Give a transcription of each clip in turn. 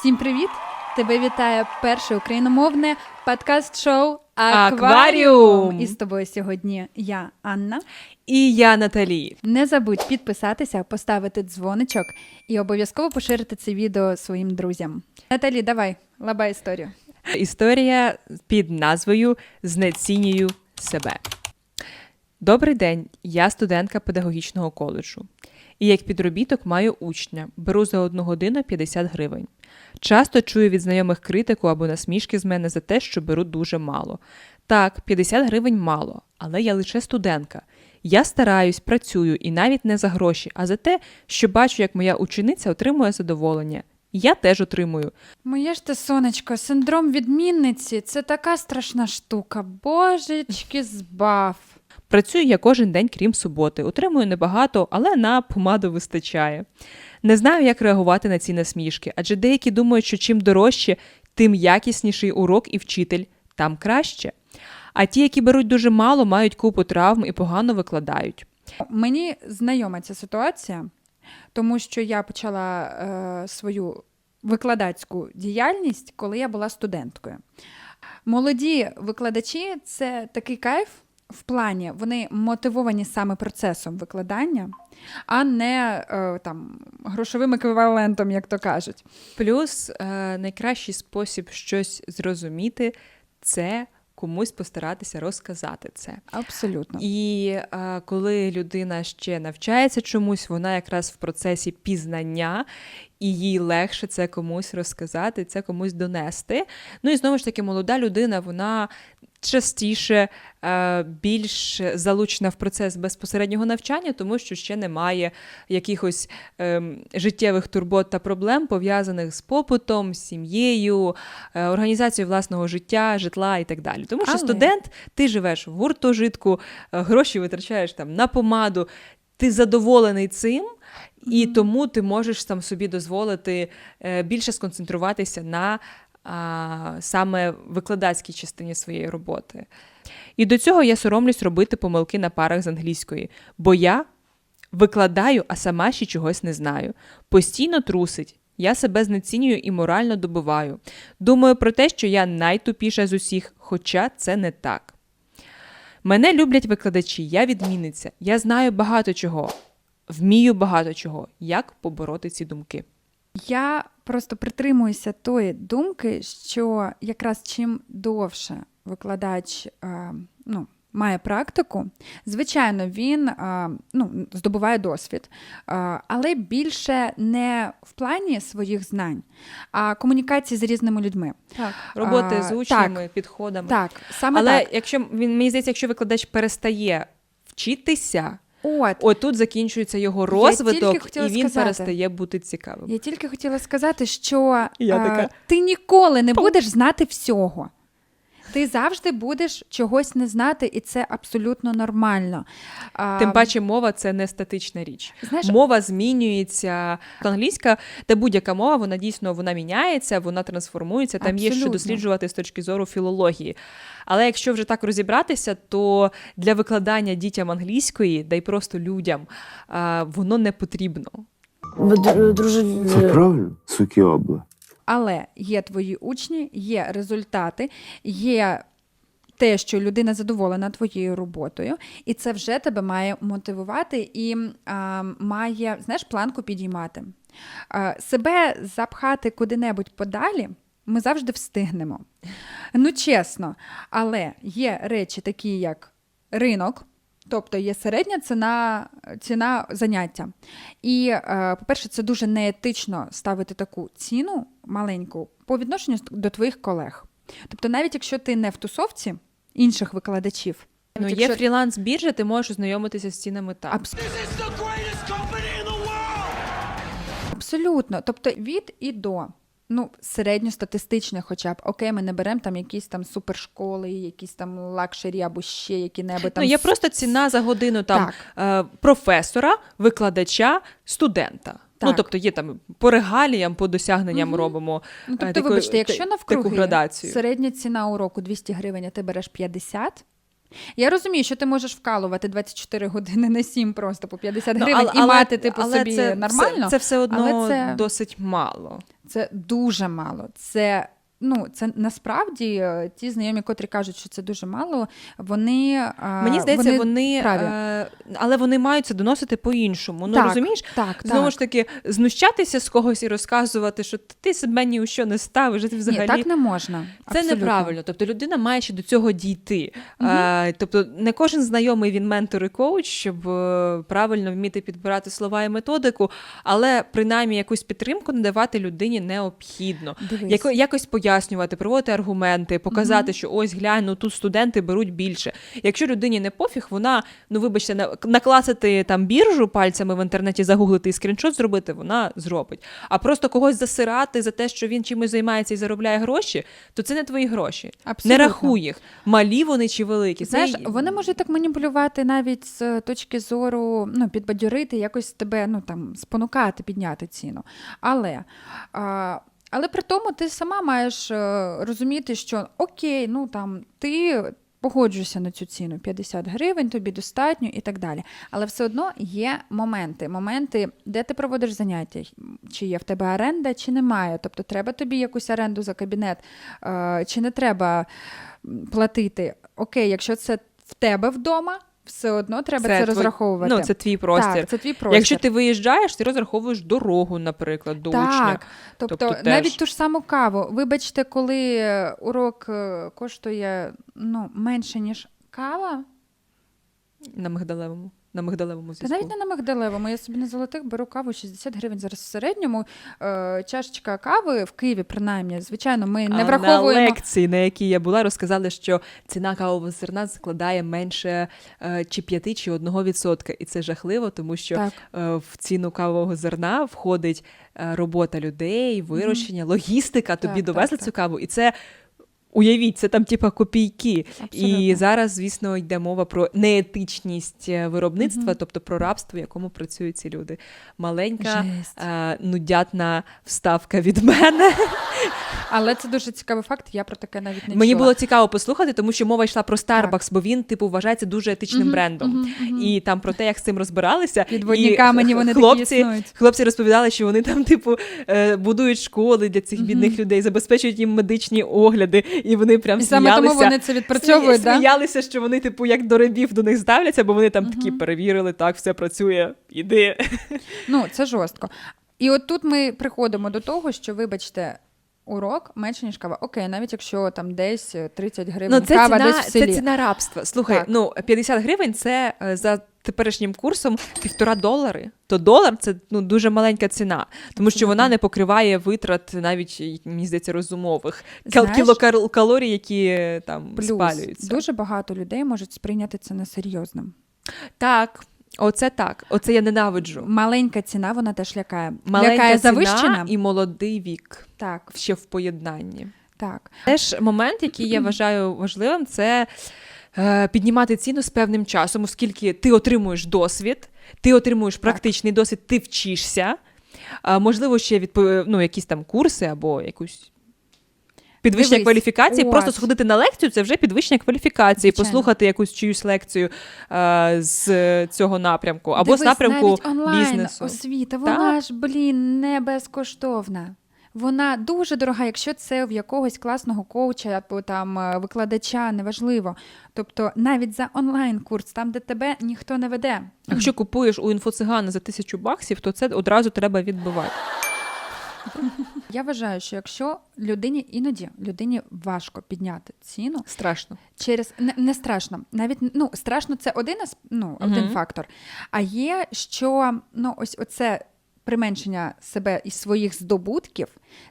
Всім привіт! Тебе вітає перше україномовне подкаст-шоу Акваріум. І з тобою сьогодні я, Анна. І я Наталі. Не забудь підписатися, поставити дзвоничок і обов'язково поширити це відео своїм друзям. Наталі, давай, лабай історію. Історія під назвою Знецінюю себе. Добрий день, я студентка педагогічного коледжу. І як підробіток маю учня, беру за одну годину 50 гривень. Часто чую від знайомих критику або насмішки з мене за те, що беру дуже мало. Так, 50 гривень мало, але я лише студентка. Я стараюсь, працюю і навіть не за гроші, а за те, що бачу, як моя учениця отримує задоволення. Я теж отримую. Моє ж те сонечко, синдром відмінниці це така страшна штука. Божечки, збав. Працюю я кожен день, крім суботи. Отримую небагато, але на помаду вистачає. Не знаю, як реагувати на ці насмішки, адже деякі думають, що чим дорожче, тим якісніший урок і вчитель, там краще. А ті, які беруть дуже мало, мають купу травм і погано викладають. Мені знайома ця ситуація, тому що я почала е, свою викладацьку діяльність, коли я була студенткою. Молоді викладачі це такий кайф в плані, вони мотивовані саме процесом викладання, а не е, там, грошовим еквівалентом, як то кажуть. Плюс е, найкращий спосіб щось зрозуміти це комусь постаратися розказати це. Абсолютно. І е, коли людина ще навчається чомусь, вона якраз в процесі пізнання, і їй легше це комусь розказати, це комусь донести. Ну і знову ж таки, молода людина, вона частіше е, більш залучена в процес безпосереднього навчання, тому що ще немає якихось ем, життєвих турбот та проблем, пов'язаних з попитом, сім'єю, е, організацією власного життя, житла і так далі. Тому що Але- студент, ти живеш в гуртожитку, е, гроші витрачаєш там на помаду, ти задоволений цим. І тому ти можеш там собі дозволити більше сконцентруватися на саме викладацькій частині своєї роботи. І до цього я соромлюсь робити помилки на парах з англійської, бо я викладаю, а сама ще чогось не знаю. Постійно трусить. Я себе знецінюю і морально добиваю. Думаю про те, що я найтупіша з усіх, хоча це не так. Мене люблять викладачі, я відмінниця. Я знаю багато чого, вмію багато чого. Як побороти ці думки? Я просто притримуюся тої думки, що якраз чим довше викладач е, ну, має практику, звичайно, він е, ну, здобуває досвід, е, але більше не в плані своїх знань, а комунікації з різними людьми. Так, роботи з учнями, підходами. Так, саме Але так. якщо він мені здається, якщо викладач перестає вчитися, От, отут закінчується його розвиток, і він сказати. перестає бути цікавим. Я тільки хотіла сказати, що Я е, така, ти ніколи не будеш знати всього. Ти завжди будеш чогось не знати, і це абсолютно нормально. Тим паче, мова це не статична річ. знаєш, Мова змінюється. Англійська та будь-яка мова, вона дійсно вона міняється, вона трансформується. Там є що досліджувати з точки зору філології. Але якщо вже так розібратися, то для викладання дітям англійської, да й просто людям, воно не потрібно. Це правильно, суки обла. Але є твої учні, є результати, є те, що людина задоволена твоєю роботою, і це вже тебе має мотивувати і а, має знаєш, планку підіймати. А, себе запхати куди-небудь подалі. Ми завжди встигнемо. Ну, чесно, але є речі, такі як ринок, тобто є середня ціна, ціна заняття. І, е, по-перше, це дуже неетично ставити таку ціну маленьку по відношенню до твоїх колег. Тобто, навіть якщо ти не в тусовці інших викладачів, Ну, навіть є фріланс-біржа, ти можеш ознайомитися з цінами там. Абс- Абсолютно. Тобто від і до. Ну, середньостатистичне, хоча б окей, ми не беремо там якісь там супершколи, якісь там лакшері або ще які-небудь там. Ну, є просто ціна за годину там Так. е, професора, викладача, студента. Ну, тобто є там по регаліям, по досягненням Мгм. робимо. Ну, е, тобто, таку- вибачте, якщо навкруги градацію. середня ціна уроку 200 гривень, а ти береш 50, Я розумію, що ти можеш вкалувати 24 години на 7 просто по 50 Ну, гривень але- і мати типу але собі це, нормально. Це, це все одно але це- досить мало. Це дуже мало. Це ну, це насправді е, ті знайомі, котрі кажуть, що це дуже мало, вони е, Мені здається, вони, праві. е, але вони мають це доносити по-іншому. Ну Так, розумієш? так, Знову так. ж таки, знущатися з когось і розказувати, що ти себе ні у що не ставиш, ти взагалі. Ні, так не можна. Це Абсолютно. неправильно. Тобто людина має ще до цього дійти. Е, тобто, не кожен знайомий він ментор і коуч, щоб правильно вміти підбирати слова і методику, але принаймні якусь підтримку надавати людині необхідно. Дивись. Якось пояснювати, проводити аргументи, показати, що ось глянь, ну тут студенти беруть більше. Якщо людині не пофіг, вона, ну вибачте, накласити там біржу пальцями в інтернеті, загуглити і скріншот зробити, вона зробить. А просто когось засирати за те, що він чимось займається і заробляє гроші, то це не твої гроші. Абсолютно. Не рахуй їх, малі вони чи великі. Знаєш, й- вони можуть так маніпулювати навіть з точки зору ну, підбадьорити, якось тебе ну, там, спонукати, підняти ціну. Але, а, але при тому ти сама маєш е, розуміти, що окей, ну там ти. Погоджуйся на цю ціну 50 гривень, тобі достатньо і так далі. Але все одно є моменти, моменти, де ти проводиш заняття, чи є в тебе оренда, чи немає. Тобто треба тобі якусь оренду за кабінет, е, чи не треба платити. Окей, якщо це в тебе вдома, все одно треба це, твій- розраховувати. Ну, це твій простір. Так, це твій простір. Якщо ти виїжджаєш, ти розраховуєш дорогу, наприклад, до учня. так, тобто, Тобто теж. навіть ту ж саму каву. Вибачте, коли е, урок е, коштує ну, менше, ніж кава, На мигдалевому. На мигдалевому Та навіть не на Магдалевому. Я собі на золотих беру каву 60 гривень. Зараз в середньому е, чашечка кави в Києві, принаймні, звичайно, ми не А враховуємо. На лекції, на якій я була, розказали, що ціна кавового зерна складає менше е, чи 5, чи 1%. І це жахливо, тому що е, в ціну кавового зерна входить е, робота людей, вирощення, логістика. Тобі Так, довезли так, цю каву. І це. Уявіть, це там типа копійки. І зараз, звісно, йде мова про неетичність е, виробництва, тобто про рабство, в якому працюють ці люди. Маленька е, нудятна вставка від мене. Але це дуже цікавий факт, я про таке навіть не Мені чула. було цікаво послухати, тому що мова йшла про Starbucks, бо він, типу, вважається дуже етичним брендом. І там про те, як з цим розбиралися. Підводні камені, вони хлопці, існують. хлопці розповідали, що вони там, типу, е, будують школи для цих бідних людей, забезпечують їм медичні огляди, і вони прям І саме сміялися. тому вони це відпрацьовують, Смі- да? сміялися, що вони, типу, як до рабів до них ставляться, бо вони там такі перевірили, так, все працює, іди. Ну, це жорстко. І от тут ми приходимо до того, що, вибачте, урок менше, ніж кава. Окей, навіть якщо там десь е, 30 гривень Ну, це кава ціна, десь в селі. це ціна рабства. Слухай, Так. ну 50 гривень це е, за теперішнім курсом півтора долари. То долар це ну дуже маленька ціна, тому що вона не покриває витрат навіть мені здається розумових Знаєш- кілокалорій, які там Плюс спалюються. дуже багато людей можуть сприйняти це несерйозним. Так, оце так. Оце я ненавиджу. Маленька ціна, вона теж лякає. Маленька лякає ціна завищена. і молодий вік Так, ще в поєднанні. так. Теж момент, який я вважаю важливим, це піднімати ціну з певним часом, оскільки ти отримуєш досвід, ти отримуєш практичний досвід, ти вчишся. Можливо, ще відпо... ну, якісь там курси або якусь. Підвищення Дивись, кваліфікації, от. просто сходити на лекцію це вже підвищення кваліфікації, Звичайно. послухати якусь чиюсь лекцію е, з цього напрямку, або з напрямку навіть онлайн бізнесу. освіта, вона ж, блін, не безкоштовна. Вона дуже дорога, якщо це в якогось класного коуча або там е, викладача, неважливо. Тобто навіть за онлайн-курс, там, де тебе ніхто не веде. Якщо купуєш у інфоцигана за тисячу баксів, то це одразу треба відбивати. Я вважаю, що якщо людині іноді людині важко підняти ціну, Страшно. через не, не страшно, навіть ну страшно, це один ну, один Мгм. фактор. А є що ну ось оце применшення себе і своїх здобутків,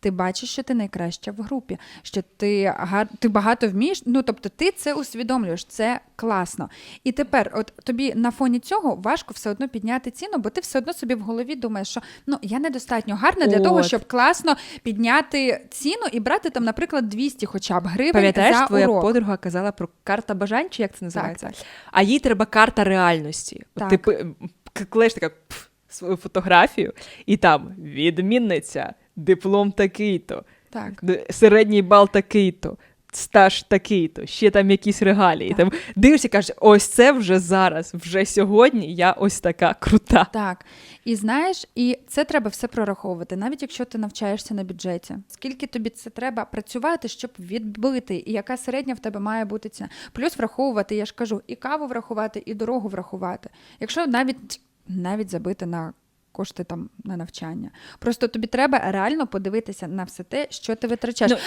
ти бачиш, що ти найкраща в групі, що ти гар... ти багато вмієш. Ну тобто, ти це усвідомлюєш, це класно. І тепер, от тобі на фоні цього важко все одно підняти ціну, бо ти все одно собі в голові думаєш, що ну я недостатньо гарна для того, щоб класно підняти ціну і брати там, наприклад, 200 хоча б гривень Пам'ятаєш, за твоя урок. подруга казала про карта бажань, чи як це називається? так. А їй треба карта реальності. Так. Ти пи- к- така пф, свою фотографію, і там відмінниця, диплом такий-то, Так. середній бал такий-то. стаж такий-то, ще там якісь регалії. Там дивишся, і кажеш, ось це вже зараз, вже сьогодні я ось така крута. Так, і знаєш, і це треба все прораховувати, навіть якщо ти навчаєшся на бюджеті. Скільки тобі це треба працювати, щоб відбити, і яка середня в тебе має бути ціна. Плюс враховувати, я ж кажу, і каву врахувати, і дорогу врахувати. Якщо навіть навіть забити на кошти там на навчання. Просто тобі треба реально подивитися на все те, що ти витрачаєш. Ну,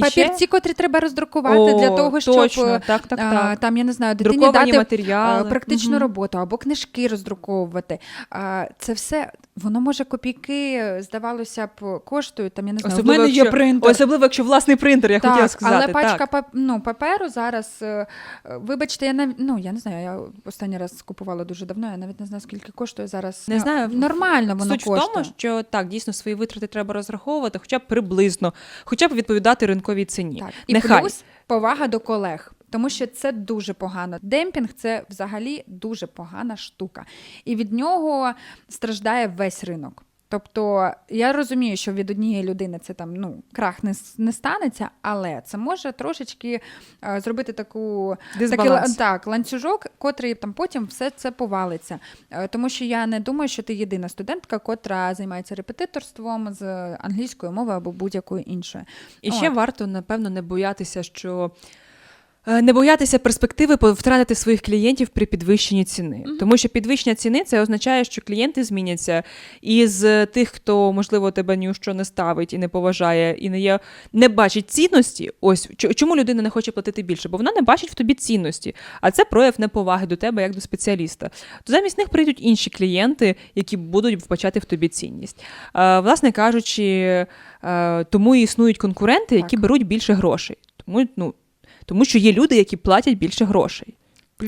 Папірці, ще- котрі треба роздрукувати О, для того, щоб точно, е, так, так, а, так. там, я не знаю, дитині Друковані дати матеріали. практичну Мгм. роботу або книжки роздруковувати. А, Це все воно може копійки, здавалося б, коштують. Там я не знаю. Особливо, в мене якщо, є принтер. особливо, якщо власний принтер, я хотіла сказати. але пачка так. пап- ну, паперу зараз. е, е, Вибачте, я навіть ну я не знаю. Я останній раз купувала дуже давно. Я навіть не знаю, скільки коштує зараз. Не Е, знаю. Нормально воно Суть коштує. в тому, що так, дійсно свої витрати треба розраховувати, хоча б приблизно, хоча б відповідати ринковій ціні. Так. І Нехай. плюс повага до колег. Тому що це дуже погано. Демпінг це взагалі дуже погана штука. І від нього страждає весь ринок. Тобто я розумію, що від однієї людини це там ну крах не, не станеться, але це може трошечки е, зробити таку такий, так, ланцюжок, котрий там потім все це повалиться. Е, Тому що я не думаю, що ти єдина студентка, котра займається репетиторством з англійської мови або будь-якої іншої. І ще варто, напевно, не боятися, що. Е, Не боятися перспективи втратити своїх клієнтів при підвищенні ціни. Тому що підвищення ціни це означає, що клієнти зміняться. І з тих, хто, можливо, тебе ні у що не ставить і не поважає, і не є, не бачить цінності. Ось чому людина не хоче платити більше? Бо вона не бачить в тобі цінності. А це прояв неповаги до тебе як до спеціаліста. То замість них прийдуть інші клієнти, які будуть вбачати в тобі цінність. Е, власне кажучи, е, тому і існують конкуренти, які Так. беруть більше грошей. Тому, ну, тому що є люди, які платять більше грошей.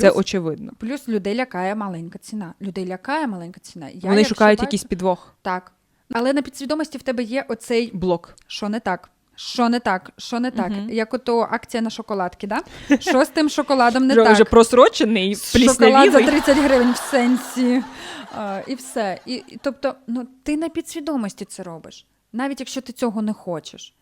Це очевидно. Плюс людей лякає маленька ціна. Людей лякає маленька ціна. Я, Вони шукають бачу- якийсь підвох. так. Але на підсвідомості в тебе є оцей Блок. що не так. Що не так, що не так, Мгм. як ото акція на шоколадки, да? Що з тим шоколадом не так? вже просрочений, Шоколад за пліснявілий. 30 гривень в сенсі. А, і все. І, і, тобто, ну, ти на підсвідомості це робиш, навіть якщо ти цього не хочеш.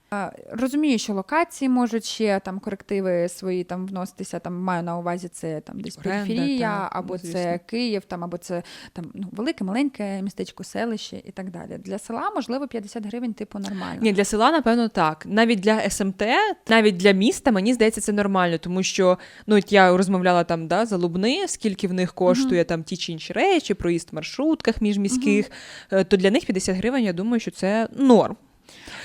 Розумію, що локації можуть ще там корективи свої там вноситися. Там маю на увазі це там десь Оренда, периферія, або ну, це. Київ, там або це там ну велике, маленьке містечко, селище і так далі. Для села можливо 50 гривень, типу нормально. Ні, для села, напевно, так. Навіть для СМТ, навіть для міста, мені здається, це нормально, тому що ну, от я розмовляла там да, за Лубни, скільки в них коштує там ті чи інші речі, проїзд в маршрутках міжміських, е, то для них 50 гривень, я думаю, що це норм.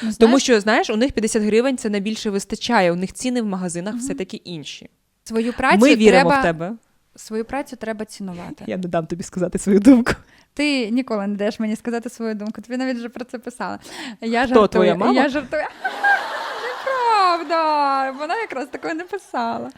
Ну, Тому знаєш, що, знаєш, у них 50 гривень це найбільше вистачає. У них ціни в магазинах все-таки інші. свою працю Ми віримо треба, в тебе. свою працю треба цінувати. Я не дам тобі сказати свою думку. Ти ніколи не даєш мені сказати свою думку. Тобі навіть вже про це писала. Я Хто, жартую. твоя мама? Я жартую. Неправда. Вона якраз такої не писала.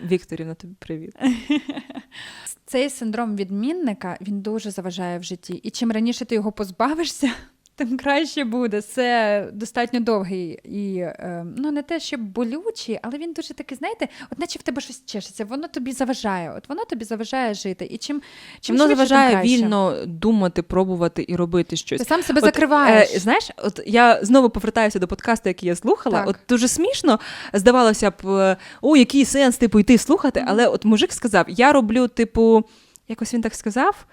Вікторівна, тобі привіт. Цей синдром відмінника він дуже заважає в житті. І чим раніше ти його позбавишся, тим краще буде. Це достатньо довгий і е, ну не те, що болючий, але він дуже такий, знаєте, от наче в тебе щось чешеться, воно тобі заважає. От воно тобі заважає жити. І чим, чим Воно заважає вільно думати, пробувати і робити щось. Ти сам себе От, закриваєш. Е, знаєш, от я знову повертаюся до подкасту, який я слухала. Так. От дуже смішно здавалося б, е, о, який сенс, типу, йти слухати. Але от мужик сказав: я роблю, типу, якось він так сказав.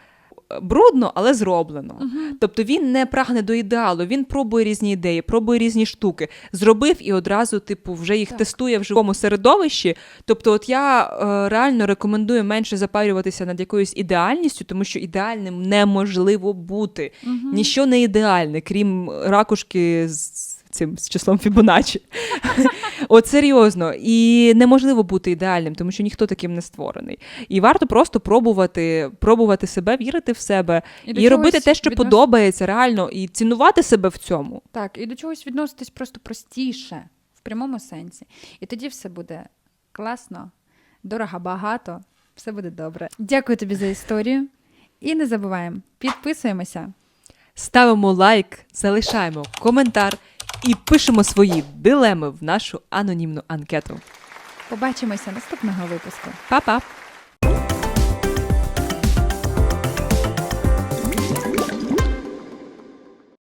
Брудно, але зроблено. Тобто він не прагне до ідеалу, він пробує різні ідеї, пробує різні штуки. Зробив і одразу, типу, вже їх Так. тестує в живому середовищі. Тобто, от я е, реально рекомендую менше запарюватися над якоюсь ідеальністю, тому що ідеальним неможливо бути. Ніщо не ідеальне, крім ракушки з цим з числом Фібоначчі. От серйозно. І неможливо бути ідеальним, тому що ніхто таким не створений. І варто просто пробувати, пробувати себе, вірити в себе І і, робити те, що віднос- подобається, реально, і цінувати себе в цьому. Так, і до чогось відноситись просто простіше, в прямому сенсі. І тоді все буде класно, дорого, багато, все буде добре. Дякую тобі за історію. І не забуваємо, підписуємося. Ставимо лайк, залишаємо коментар і пишемо свої дилеми в нашу анонімну анкету. Побачимося наступного випуску. Па-па!